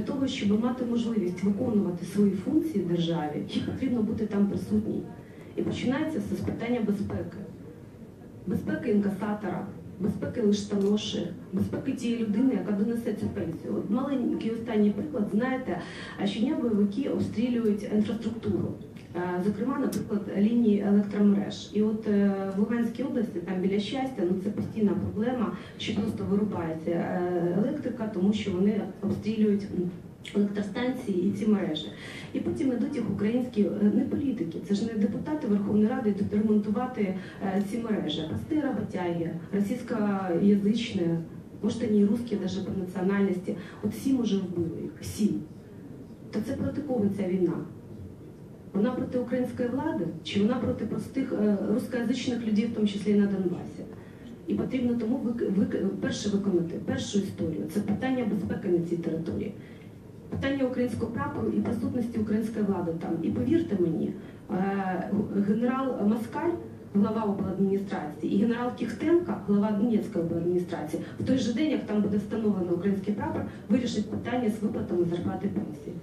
Для того, щоб мати можливість виконувати свої функції в державі, їй потрібно бути там присутній. І починається все з питання безпеки. Безпеки інкасатора, безпеки лиштаноші, безпеки тієї людини, яка донесе цю пенсію. От маленький останній приклад, знаєте, щодня бойовики обстрілюють інфраструктуру. Е, Зокрема, наприклад, лінії електромереж. І от е, в Луганській області, там біля щастя, ну це постійна проблема, що просто вирубається е, електрика, тому що вони обстрілюють електростанції і ці мережі. І потім йдуть їх українські не політики, це ж не депутати Верховної Ради йдуть ремонтувати ці мережі. Прості роботяги, російськоязичні, може, не русські навіть по національності. От сім уже вбили їх, сім. То це проти кого війна? Вона проти української влади чи вона проти простих е, рускоязичних людей, в тому числі і на Донбасі? І потрібно тому вик, вик, перше виконати першу історію. Це питання безпеки на цій території, питання українського прапору і присутності української влади там. І повірте мені, е, генерал Маскаль, глава обладміністрації, і генерал Кіхтенко, глава Донецької обладміністрації, в той же день, як там буде встановлено український прапор, вирішить питання з виплатами зарплати пенсії.